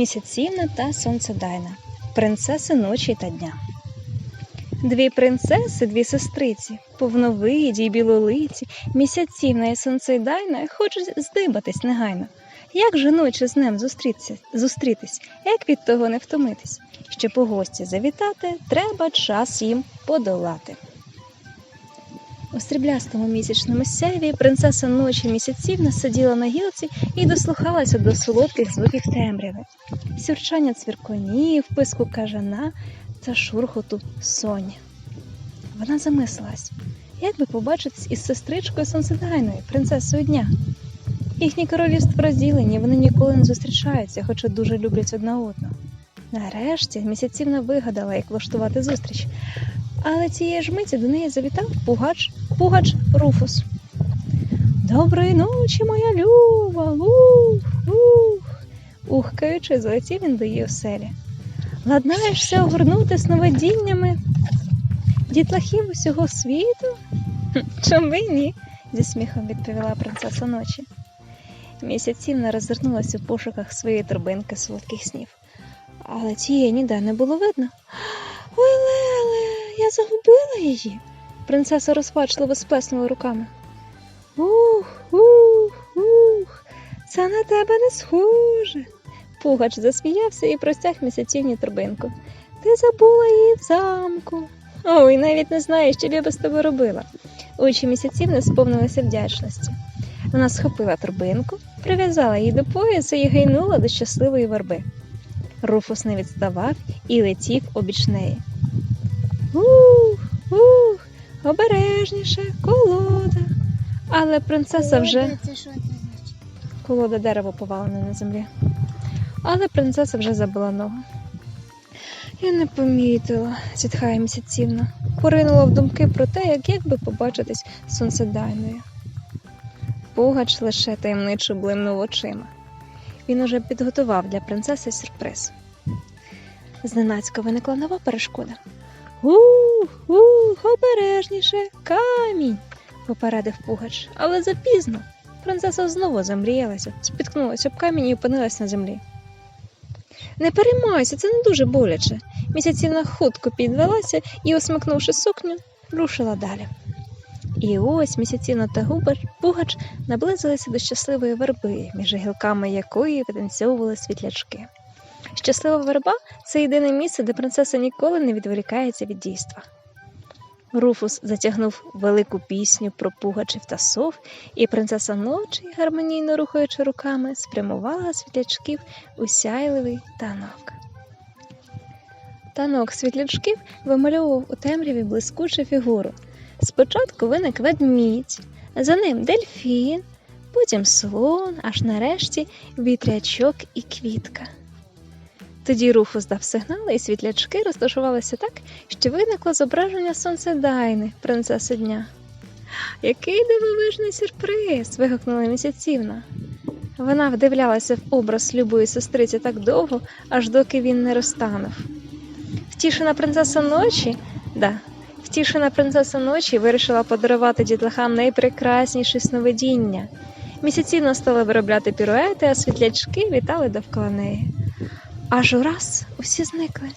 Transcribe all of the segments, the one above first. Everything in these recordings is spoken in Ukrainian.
Місяцівна та сонцедайна, принцеси ночі та дня. Дві принцеси, дві сестриці, повновиді й білолиці, місяцівна і сонцедайна хочуть здибатись негайно. Як же ночі з ним зустрітись, як від того не втомитись? Щоб у гості завітати, треба час їм подолати. У стріблястому місячному сяйві принцеса ночі місяцівна сиділа на гілці і дослухалася до солодких звуків темряви, сюрчання цвіркунів, писку кажана та шурхоту соні. Вона замислилась, як би побачитись із сестричкою сонцедайною, принцесою дня. Їхні королівства розділені, вони ніколи не зустрічаються, хоча дуже люблять одна одну. Нарешті місяцівна вигадала, як влаштувати зустріч, але цієї ж миті до неї завітав пугач, пугач Руфус. Доброї ночі, моя люба. Ух, ух. Ухкаючи, злетів він до її оселі. Ладнаєшся огорнути сновидіннями дітлахів усього світу? «Хм, Чому й ні? зі сміхом відповіла принцеса ночі. Місяцівна роззирнулася в пошуках своєї торбинки солодких снів, але тієї ніде не було видно. Ой, Леле, я загубила її. Принцеса розпачливо сплеснула руками. Ух, ух, ух, це на тебе не схоже. Пугач засміявся і простяг місяцівні торбинку. Ти забула її в замку. Ой, навіть не знаю, що б я без тебе робила. Очі місяцівни сповнилися вдячності. Вона схопила торбинку, прив'язала її до поясу і гайнула до щасливої верби. Руфус не відставав і летів обіч неї. Ух, обережніше, колода. Але принцеса вже Це що це значить? колода дерево повалене на землі. Але принцеса вже забила ногу. Я не помітила, зітхає місяцівна. Поринула в думки про те, як, як би побачитись з сонцедайною. Пугач лише таємничо блимнув очима. Він уже підготував для принцеси сюрприз. Зненацька виникла нова перешкода. Ух, обережніше, камінь, попередив пугач, але запізно. Принцеса знову замріялася, спіткнулася об камінь і опинилась на землі. Не переймайся, це не дуже боляче. Місяцівна хутко підвелася і, осмикнувши сукню, рушила далі. І ось місяцівна та губач, пугач наблизилися до щасливої верби, між гілками якої витанцьовували світлячки. Щаслива верба це єдине місце, де принцеса ніколи не відволікається від дійства. Руфус затягнув велику пісню про пугачів та сов, і принцеса ночі, гармонійно рухаючи руками, спрямувала світлячків у сяйливий танок. Танок світлячків вимальовував у темряві блискучу фігуру. Спочатку виник ведмідь, за ним дельфін, потім слон, аж нарешті вітрячок і квітка. Тоді Руфус дав сигнал, і світлячки розташувалися так, що виникло зображення сонцедайни, принцеси дня. Який дивовижний сюрприз. вигукнула місяцівна. Вона вдивлялася в образ любої сестриці так довго, аж доки він не розтанув. Втішена принцеса ночі, да, втішена принцеса ночі вирішила подарувати дітлахам найпрекрасніші сновидіння. Місяцівна стала виробляти піруети, а світлячки вітали довкола неї. Аж ураз усі зникли.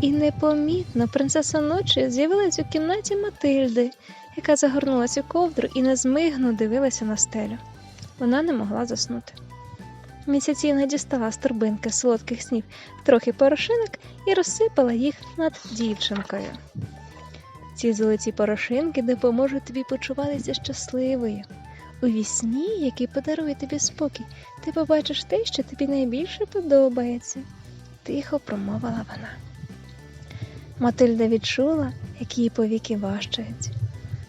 І непомітно принцеса ночі з'явилась у кімнаті Матильди, яка загорнулася у ковдру і незмигно дивилася на стелю. Вона не могла заснути. Місяцівна дістала з торбинки солодких снів трохи порошинок і розсипала їх над дівчинкою. Ці золоті порошинки допоможуть тобі почуватися щасливою. У вісні, який подарує тобі спокій, ти побачиш те, що тобі найбільше подобається, тихо промовила вона. Матильда відчула, як її повіки важчають.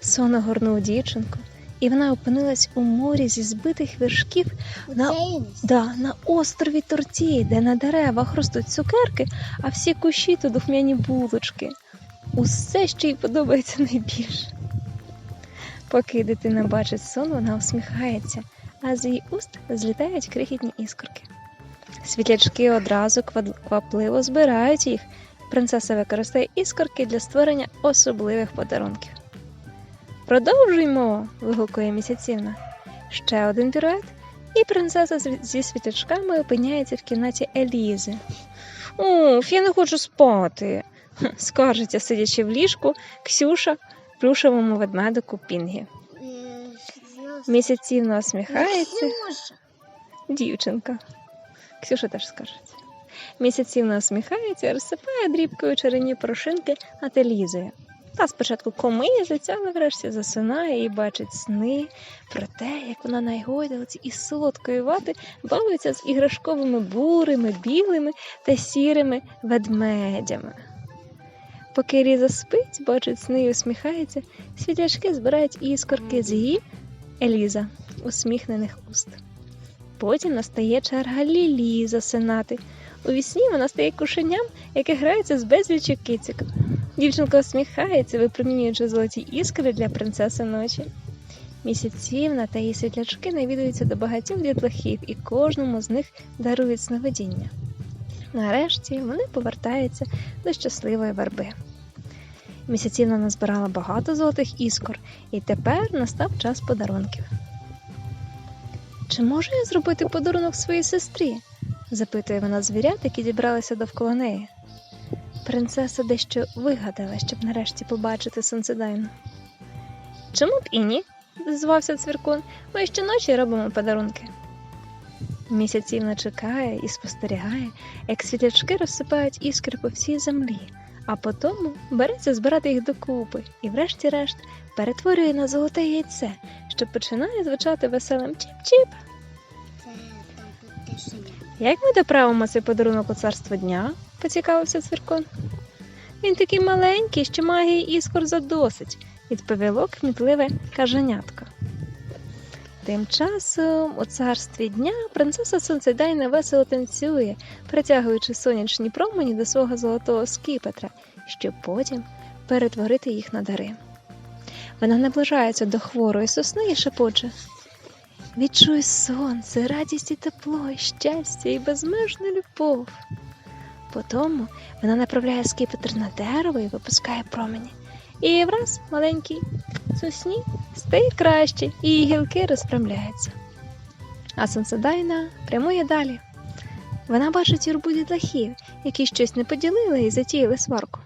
Сон огорнув дівчинку, і вона опинилась у морі зі збитих вершків на, да, на острові Тортії, де на деревах ростуть цукерки, а всі кущі то духмяні булочки. Усе, що їй подобається найбільше. Поки дитина бачить сон, вона усміхається, а з її уст злітають крихітні іскорки. Світлячки одразу квапливо збирають їх. Принцеса використає іскорки для створення особливих подарунків. Продовжуймо. вигукує місяцівна. Ще один пірует, і принцеса зі світячками опиняється в кімнаті Елізи. Уф, я не хочу спати. Скаржиться, сидячи в ліжку, Ксюша плюшевому ведмедику Пінгі. Місяцівно усміхається дівчинка. Ксюша теж скаржиться. Місяцівно усміхається розсипає дрібкою чарівні порошинки над Елізою. Та спочатку комизиться, але врешті засинає і бачить сни про те, як вона на гойдалці із солодкої вати бавиться з іграшковими бурими, білими та сірими ведмедями. Поки Еліза спить, бачить сни і усміхається, світлячки збирають іскорки з її Еліза усміхнених уст. Потім настає черга Лілі засинати. У вісні вона стає кушеням, яке грається з безлічі кицик. Дівчинка усміхається, випромінюючи золоті іскри для принцеси ночі. Місяцівна та її світлячки навідуються до багатьох дітлахів і кожному з них дарують сновидіння. Нарешті вони повертаються до щасливої верби. Місяцівна назбирала багато золотих іскор, і тепер настав час подарунків. Чи можу я зробити подарунок своїй сестрі? запитує вона звірят, які зібралися довкола неї. Принцеса дещо вигадала, щоб нарешті побачити сонцедайну. Чому б і ні? звався цвіркун. Ми щоночі робимо подарунки. Місяцівна чекає і спостерігає, як світлячки розсипають іскри по всій землі, а потім береться збирати їх докупи і, врешті-решт, перетворює на золоте яйце, що починає звучати веселим чіп-чіп. Як ми доправимо цей подарунок у царство дня? поцікавився цвіркон. Він такий маленький, що магії іскор задосить, відповіло кмітливе каженятко. Тим часом у царстві дня принцеса Сонцедайна весело танцює, притягуючи сонячні промені до свого золотого скіпетра, щоб потім перетворити їх на дари. Вона наближається до хворої сосни і шепоче. Відчуй сонце, радість і тепло, і щастя і безмежну любов. Потім вона направляє скипетр на дерево і випускає промені. І враз маленькій сосні стає краще, і гілки розпрямляються. А сонцедайна прямує далі. Вона бачить юрбу дітлахів, які щось не поділили і затіяли сварку.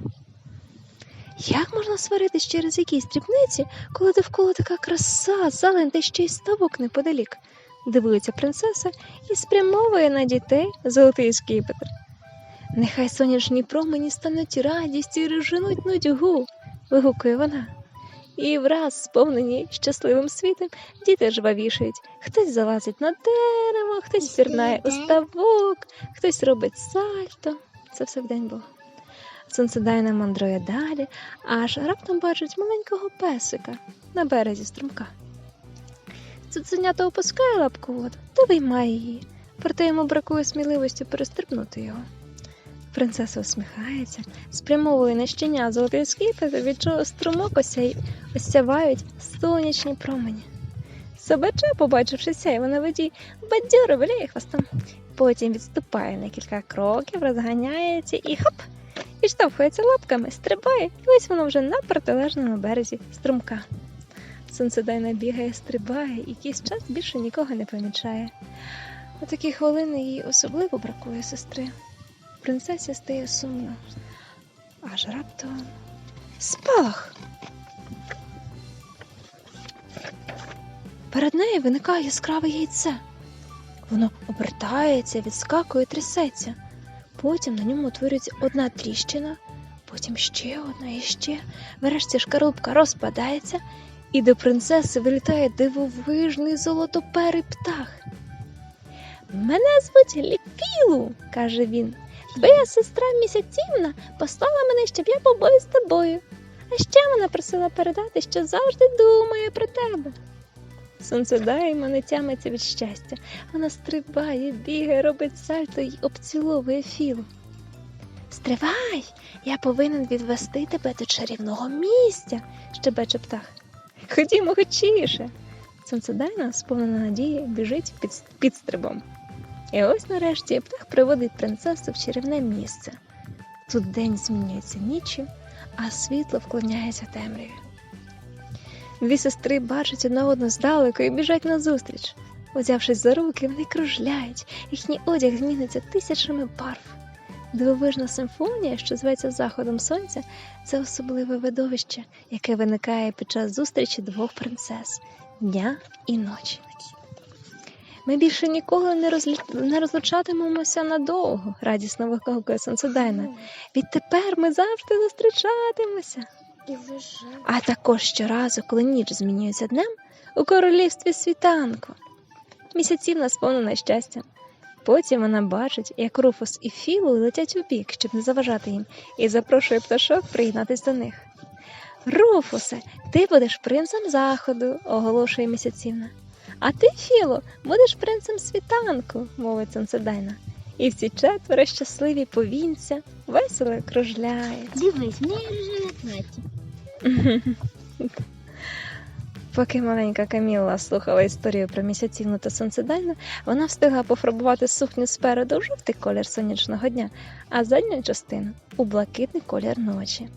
Як можна сваритись через якісь дрібниці, коли довкола така краса, зелень та ще й ставок неподалік? Дивується принцеса і спрямовує на дітей золотий скіпетр. Нехай сонячні промені стануть радістю і розженуть нудьгу, вигукує вона. І враз, сповнені щасливим світом, діти жвавішають. Хтось залазить на дерево, хтось пірнає у ставок, хтось робить сальто. Це все вдень було. Сонцедайна мандрує далі, аж раптом бачить маленького песика на березі струмка. Цуценята опускає лапку воду та виймає її, проте йому бракує сміливості перестрибнути його. Принцеса усміхається, спрямовує на щеня золотий скипетр, від чого струмок осяй... осявають сонячні промені. Собача, побачивши сяйво на воді, бадьоро виляє хвостом. Потім відступає на кілька кроків, розганяється і хоп! Відштовхується лапками, стрибає, і ось воно вже на протилежному березі струмка. Сонцедайна бігає, стрибає, і якийсь час більше нікого не помічає. У такі хвилини їй особливо бракує сестри. Принцесі стає сумно. Аж раптом спалах. Перед нею виникає яскраве яйце. Воно обертається, відскакує, трясеться. Потім на ньому утворюється одна тріщина, потім ще одна і ще. Врешті шкарубка розпадається, і до принцеси вилітає дивовижний золотоперий птах. Мене звуть Ліпілу, каже він. Твоя сестра місяцівна послала мене, щоб я побою з тобою. А ще вона просила передати, що завжди думає про тебе. Сонцедайма не тямиться від щастя. Вона стрибає, бігає, робить сальто й обціловує філу. Стривай! Я повинен відвести тебе до чарівного місця, щебече птах. Ходімо хочіше. Сонцедайна, сповнена надії, біжить під підстрибом. І ось нарешті птах приводить принцесу в чарівне місце. Тут день змінюється ніччю, а світло вклоняється темряві. Дві сестри бачать одна одну здалеку і біжать назустріч. Узявшись за руки, вони кружляють, їхній одяг зміниться тисячами барв. Дивовижна симфонія, що зветься заходом сонця, це особливе видовище, яке виникає під час зустрічі двох принцес дня і ночі. Ми більше ніколи не, розлі... не розлучатимемося надовго, радісно вигукує Сонцедайна. Відтепер ми завжди зустрічатимемося. А також щоразу, коли ніч змінюється днем, у королівстві світанку. Місяцівна сповнена щастя. Потім вона бачить, як Руфус і Філу летять у бік, щоб не заважати їм, і запрошує пташок приєднатись до них. Руфусе, ти будеш принцем заходу, оголошує місяцівна. А ти, Філо, будеш принцем світанку, мовить Сонцедайна. І всі четверо щасливі повінця весело кружляють. Дивись, в неї рожеве плаття. Поки маленька Каміла слухала історію про місяцівну та сонцедайну, вона встигла пофарбувати сукню спереду у жовтий колір сонячного дня, а задню частину у блакитний колір ночі.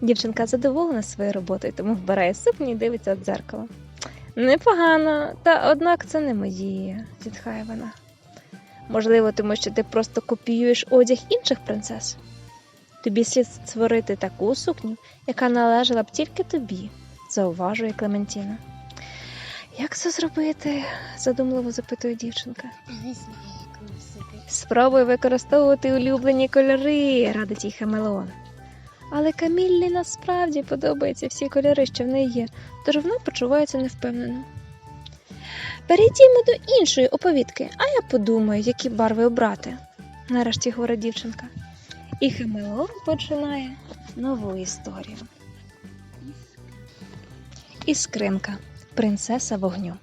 Дівчинка задоволена своєю роботою, тому вбирає сукню і дивиться в дзеркало. Непогано, та однак це не мої, зітхає вона. Можливо, тому що ти просто копіюєш одяг інших принцес. Тобі слід створити таку сукню, яка належала б тільки тобі, зауважує Клементіна. Як це зробити? задумливо запитує дівчинка. Не знаю, як. Спробуй використовувати улюблені кольори, радить їй Хамелеон. Але Каміллі насправді подобаються всі кольори, що в неї є, тож вона почувається невпевнено. Перейдімо до іншої оповідки, а я подумаю, які барви обрати, нарешті говорить дівчинка. І Хамелеон починає нову історію. Іскринка, принцеса вогню.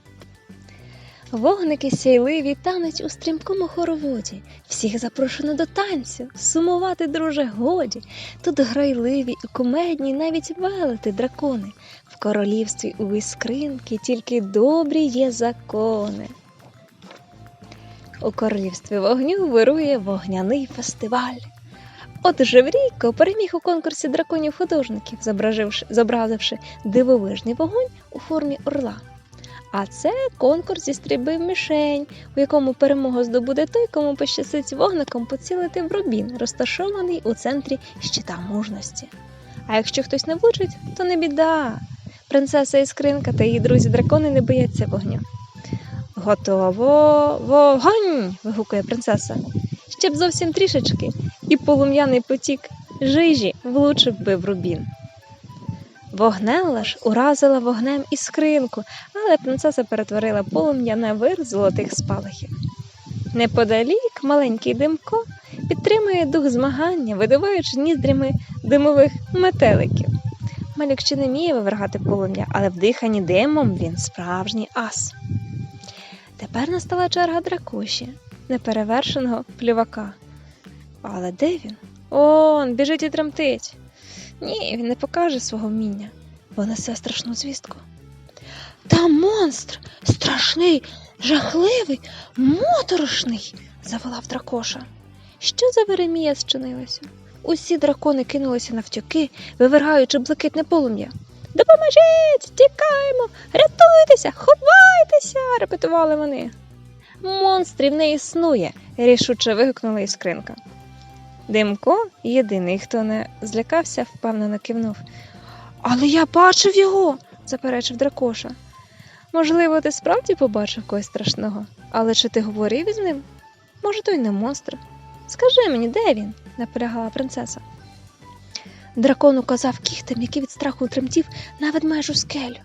Вогники сяйливі тануть у стрімкому хороводі. Всіх запрошено до танцю, сумувати, друже, годі. Тут грайливі і кумедні навіть велети дракони. В королівстві у іскринки тільки добрі є закони. У королівстві вогню вирує вогняний фестиваль. От Жеврійко переміг у конкурсі драконів художників, зобразивши дивовижний вогонь у формі орла. А це конкурс зі стрільби в мішень, у якому перемогу здобуде той, кому пощастить вогником поцілити в рубін, розташований у центрі щита мужності. А якщо хтось не влучить, то не біда. Принцеса Іскринка та її друзі-дракони не бояться вогню. Готово вогонь. вигукує принцеса. Ще б зовсім трішечки, і полум'яний потік жижі влучив би в рубін. Вогнелла ж уразила вогнем іскринку, але принцеса перетворила полум'я на вир золотих спалахів. Неподалік маленький димко підтримує дух змагання, видуваючи ніздрями димових метеликів. Малюк ще не вміє вивергати полум'я, але вдихані димом він справжній ас. Тепер настала черга дракуші, неперевершеного плювака. Але де він? Он біжить і тремтить. Ні, він не покаже свого вміння, бо несе страшну звістку. Та монстр страшний, жахливий, моторошний, заволав дракоша. Що за Веремія зчинилося? Усі дракони кинулися навтюки, вивергаючи блакитне полум'я. Допоможіть, тікаємо, рятуйтеся, ховайтеся, репетували вони. Монстрів не існує, рішуче вигукнула іскринка. Димко, єдиний, хто не злякався, впевнено кивнув. Але я бачив його, заперечив дракоша. Можливо, ти справді побачив когось страшного, але чи ти говорив із ним? Може, той не монстр? Скажи мені, де він? наполягала принцеса. Дракон указав кіхтем, який від страху тремтів на ведмежу скелю.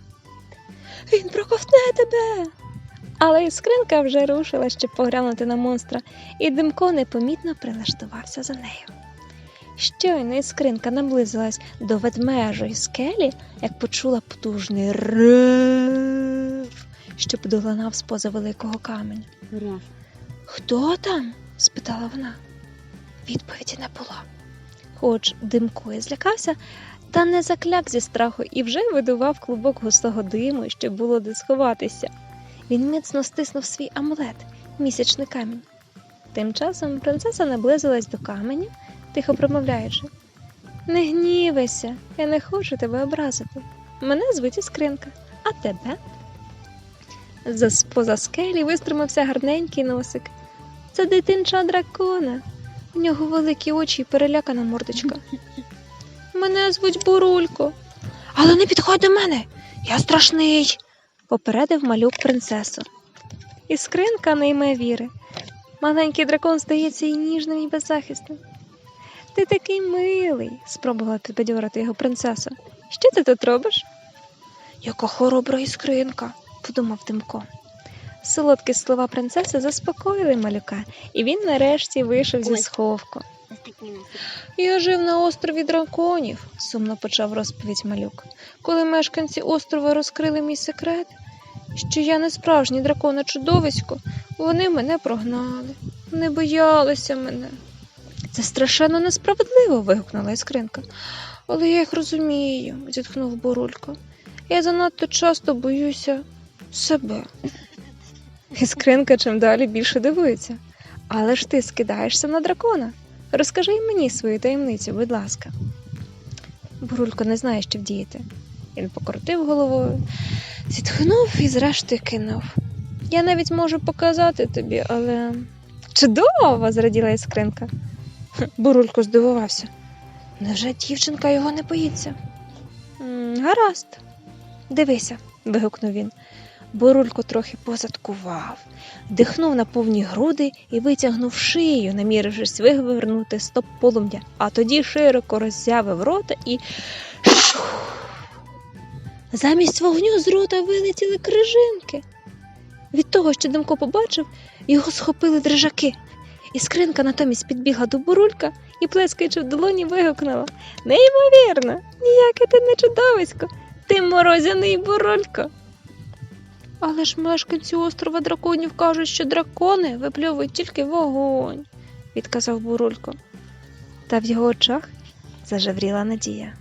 Він проковтне тебе. Але іскринка вже рушила, щоб поглянути на монстра, і Димко непомітно прилаштувався за нею. Щойно іскринка наблизилась до ведмежої скелі, як почула потужний рев, що подолинав з поза великого каменя. Граф. Хто там? спитала вона. Відповіді не було. Хоч Димко і злякався, та не закляк зі страху і вже видував клубок густого диму, щоб було де сховатися. Він міцно стиснув свій амулет, місячний камінь. Тим часом принцеса наблизилась до каменя, тихо промовляючи: Не гнівайся, я не хочу тебе образити. Мене звуть Іскринка, а тебе? За поза скелі вистримався гарненький носик. Це дитинча дракона. У нього великі очі і перелякана мордочка. Мене звуть Бурулько. Але не підходь до мене. Я страшний, попередив малюк принцесу. Іскринка не йме віри. Маленький дракон здається і ніжним, і беззахисним. Ти такий милий, спробувала підбадьорити його принцеса. Що ти тут робиш? Яка хоробра іскринка, подумав Тимко. Солодкі слова принцеси заспокоїли малюка, і він нарешті вийшов зі сховку. Я жив на острові драконів, сумно почав розповідь малюк. Коли мешканці острова розкрили мій секрет, що я не справжній дракон, а чудовисько, вони мене прогнали, не боялися мене. Це страшенно несправедливо. вигукнула іскринка. Але я їх розумію, зітхнув Бурулько. Я занадто часто боюся себе. Іскринка чим далі більше дивується. Але ж ти скидаєшся на дракона. Розкажи й мені свою таємницю, будь ласка. Бурулько не знає, що вдіяти. Він покрутив головою, зітхнув і зрештою кинув. Я навіть можу показати тобі, але. Чудово! зраділа іскринка. Бурулько здивувався. Невже дівчинка його не боїться? Гаразд. Дивися, вигукнув він. Бурулько трохи позадкував, дихнув на повні груди і витягнув шию, намірившись вивернути стоп полум'я, а тоді широко роззявив рота і. Шух! Замість вогню з рота вилетіли крижинки. Від того, що Демко побачив, його схопили дрижаки. Іскринка натомість підбігла до бурулька і, плескаючи в долоні, вигукнула Неймовірно, ніяке ти не чудовисько, ти морозяний бурулько. Але ж мешканці острова драконів кажуть, що дракони випльовують тільки вогонь, відказав Бурулько. Та в його очах зажевріла надія.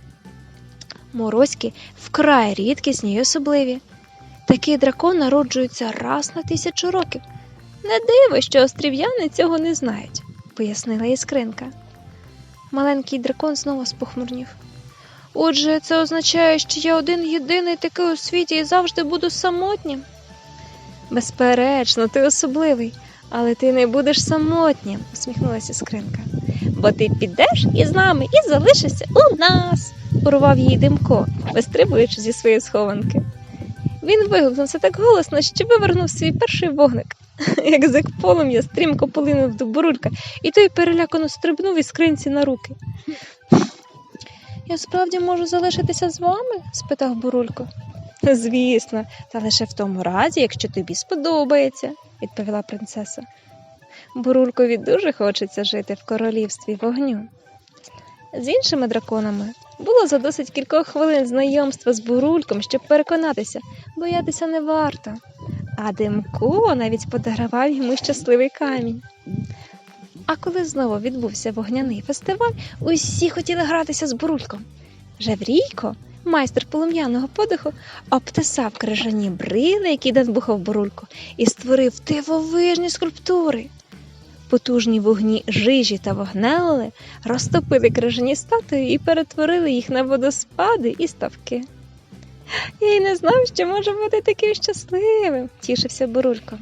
Морозькі вкрай рідкісні й особливі. Такий дракон народжується раз на тисячу років. Не диво, що острів'яни цього не знають, пояснила іскринка. Маленький дракон знову спохмурнів. Отже, це означає, що я один єдиний такий у світі і завжди буду самотнім. Безперечно, ти особливий, але ти не будеш самотнім, усміхнулася скринка. Бо ти підеш із нами і залишишся у нас, урвав її димко, вистрибуючи зі своєї схованки. Він вигукнувся так голосно, що вивернув свій перший вогник. Язик полум'я стрімко полинув до бурулька, і той перелякано стрибнув із скринці на руки. Я справді можу залишитися з вами? спитав бурулько. Звісно, та лише в тому разі, якщо тобі сподобається, відповіла принцеса. Бурулькові дуже хочеться жити в королівстві вогню. З іншими драконами було за досить кількох хвилин знайомства з бурульком, щоб переконатися, боятися не варто. А Димко навіть подарував йому щасливий камінь. А коли знову відбувся вогняний фестиваль, усі хотіли гратися з бурульком. Жеврійко, майстер полум'яного подиху, обтисав крижані брили, які надбухав бурулько, і створив дивовижні скульптури. Потужні вогні жижі та вогнелли розтопили крижані статуї і перетворили їх на водоспади і ставки. Я й не знав, що може бути таким щасливим, тішився Бурулько.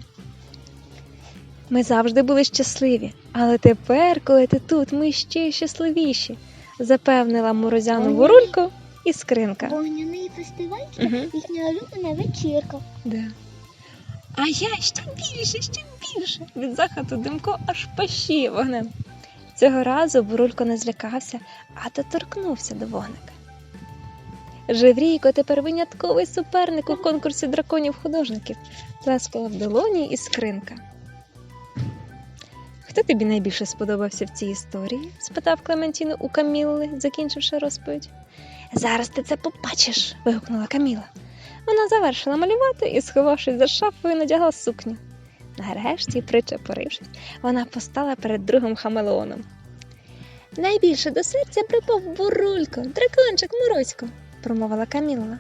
Ми завжди були щасливі, але тепер, коли ти тут, ми ще щасливіші, запевнила морозяну. Бурулько і скринка. Вогняний фестиваль це Мгм. їхня улюблена вечірка. Да. А я ще більше, ще більше. Від захату димко аж пащіє вогнем. Цього разу Бурулько не злякався, а доторкнувся до вогника. Живрійко тепер винятковий суперник у конкурсі драконів-художників, плескала в долоні і скринка. Хто тобі найбільше сподобався в цій історії? спитав Клементіну у Камілли, закінчивши розповідь. Зараз ти це побачиш. вигукнула Каміла. Вона завершила малювати і, сховавшись за шафою, надягла сукню. Нарешті, причепорившись, вона постала перед другом хамелеоном. Найбільше до серця припав бурулько, дракончик Моросько, промовила Каміла.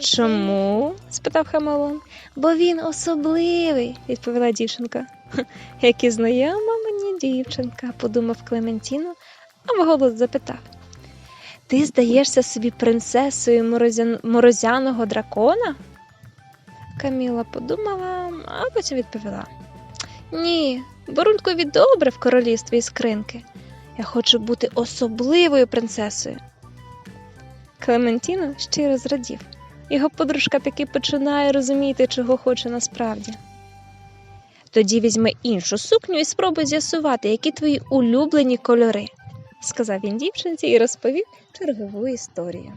Чому? спитав хамелеон. Бо він особливий, відповіла дівчинка. Як і знайома мені дівчинка, подумав Клементіно, а вголос запитав. Ти здаєшся собі принцесою морозян... морозяного дракона? Каміла подумала, а потім відповіла: Ні, бурулькові добре в королівстві іскринки. Я хочу бути особливою принцесою. Клементіно щиро зрадів. Його подружка таки починає розуміти, чого хоче насправді. Тоді візьми іншу сукню і спробуй з'ясувати, які твої улюблені кольори, сказав він дівчинці і розповів чергову історію.